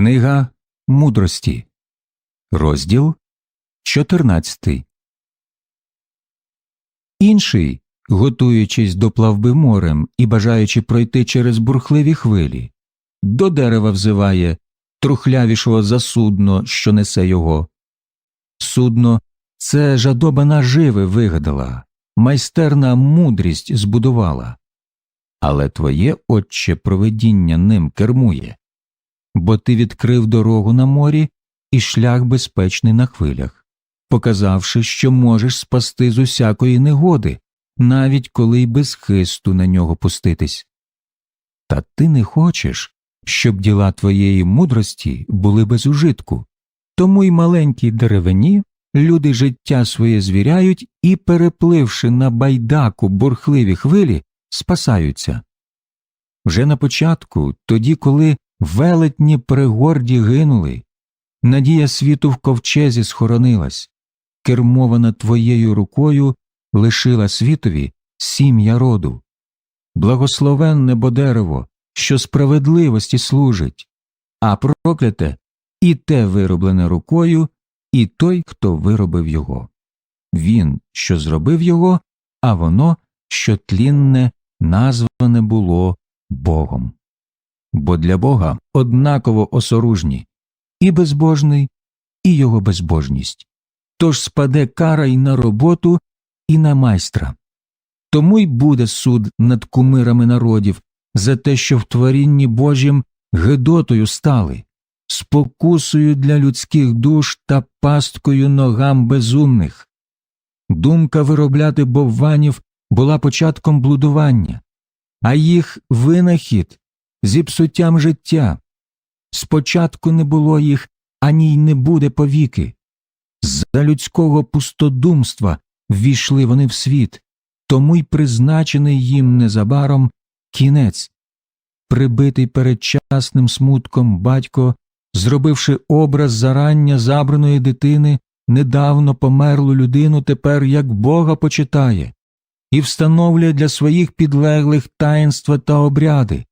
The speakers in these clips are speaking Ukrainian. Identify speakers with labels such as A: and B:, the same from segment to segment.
A: Книга мудрості, розділ 14. Інший, готуючись до плавби морем і бажаючи пройти через бурхливі хвилі, до дерева взиває трухлявішого за судно, що несе його. Судно це жадоба наживи вигадала, майстерна мудрість збудувала. Але твоє отче провидіння ним кермує бо ти відкрив дорогу на морі і шлях безпечний на хвилях, показавши, що можеш спасти з усякої негоди, навіть коли й без хисту на нього пуститись. Та ти не хочеш, щоб діла твоєї мудрості були без ужитку, тому й маленькій деревині люди життя своє звіряють і, перепливши на байдаку бурхливі хвилі, спасаються. Вже на початку, тоді, коли велетні пригорді гинули, надія світу в ковчезі схоронилась, кермована твоєю рукою лишила світові сім'я роду. Благословенне бо дерево, що справедливості служить, а прокляте і те вироблене рукою, і той, хто виробив його. Він, що зробив його, а воно, що тлінне, назване було Богом бо для Бога однаково осоружні і безбожний, і його безбожність. Тож спаде кара й на роботу, і на майстра. Тому й буде суд над кумирами народів за те, що в творінні Божім гидотою стали, спокусою для людських душ та пасткою ногам безумних. Думка виробляти бовванів була початком блудування, а їх винахід зіпсуттям життя. Спочатку не було їх, ані й не буде повіки. За людського пустодумства ввійшли вони в світ, тому й призначений їм незабаром кінець. Прибитий передчасним смутком батько, зробивши образ зарання забраної дитини, недавно померлу людину тепер як Бога почитає, і встановлює для своїх підлеглих таїнства та обряди,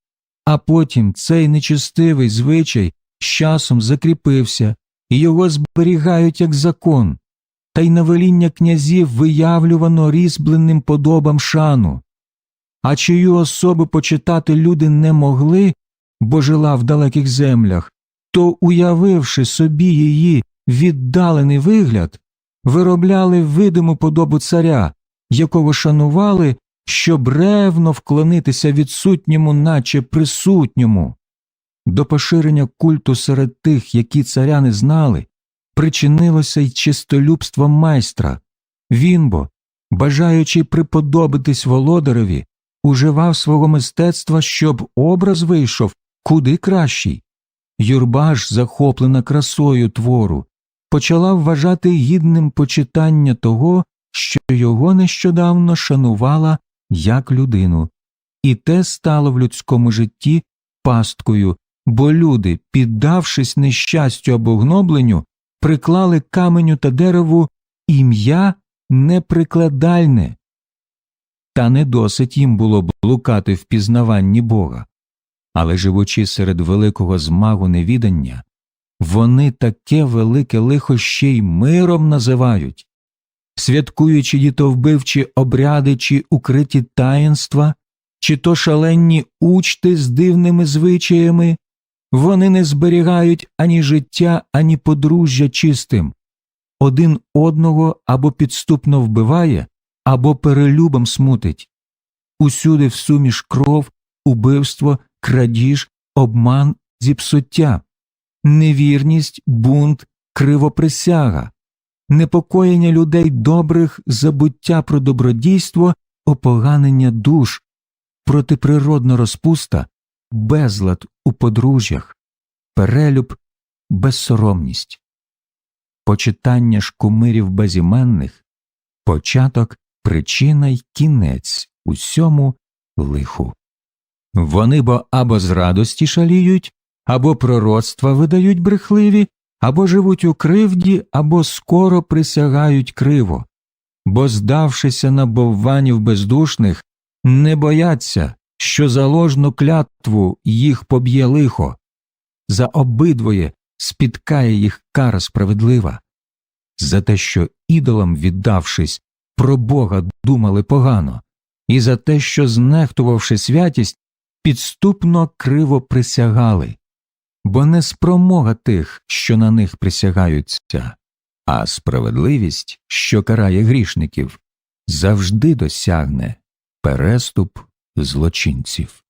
A: а потім цей нечистивий звичай з часом закріпився, і його зберігають як закон, та й на веління князів виявлювано різьбленим подобам шану. А чию особи почитати люди не могли, бо жила в далеких землях, то, уявивши собі її віддалений вигляд, виробляли видиму подобу царя, якого шанували щоб ревно вклонитися відсутньому, наче присутньому. До поширення культу серед тих, які царя не знали, причинилося й чистолюбство майстра. Він бо, бажаючи приподобитись володареві, уживав свого мистецтва, щоб образ вийшов куди кращий. Юрба ж, захоплена красою твору, почала вважати гідним почитання того, що його нещодавно шанувала як людину, і те стало в людському житті пасткою, бо люди, піддавшись нещастю або гнобленню, приклали каменю та дереву ім'я неприкладальне. Та не досить їм було блукати в пізнаванні Бога, але живучи серед великого змагу невідання, вони таке велике лихо ще й миром називають, святкуючи дітовбивчі обряди чи укриті таїнства, чи то шаленні учти з дивними звичаями, вони не зберігають ані життя, ані подружжя чистим, один одного або підступно вбиває, або перелюбом смутить. Усюди в суміш кров, убивство, крадіж, обман, зіпсуття, невірність, бунт, кривоприсяга непокоєння людей добрих, забуття про добродійство, опоганення душ, протиприродна розпуста, безлад у подружжях, перелюб, безсоромність, почитання ж кумирів безіменних, початок, причина й кінець усьому лиху. Вони бо або з радості шаліють, або пророцтва видають брехливі, або живуть у кривді, або скоро присягають криво, бо, здавшися на бовванів бездушних, не бояться, що за ложну клятву їх поб'є лихо, за обидвоє спіткає їх кара справедлива, за те, що ідолам, віддавшись, про Бога думали погано, і за те, що, знехтувавши святість, підступно криво присягали, бо не спромога тих, що на них присягаються, а справедливість, що карає грішників, завжди досягне переступ злочинців.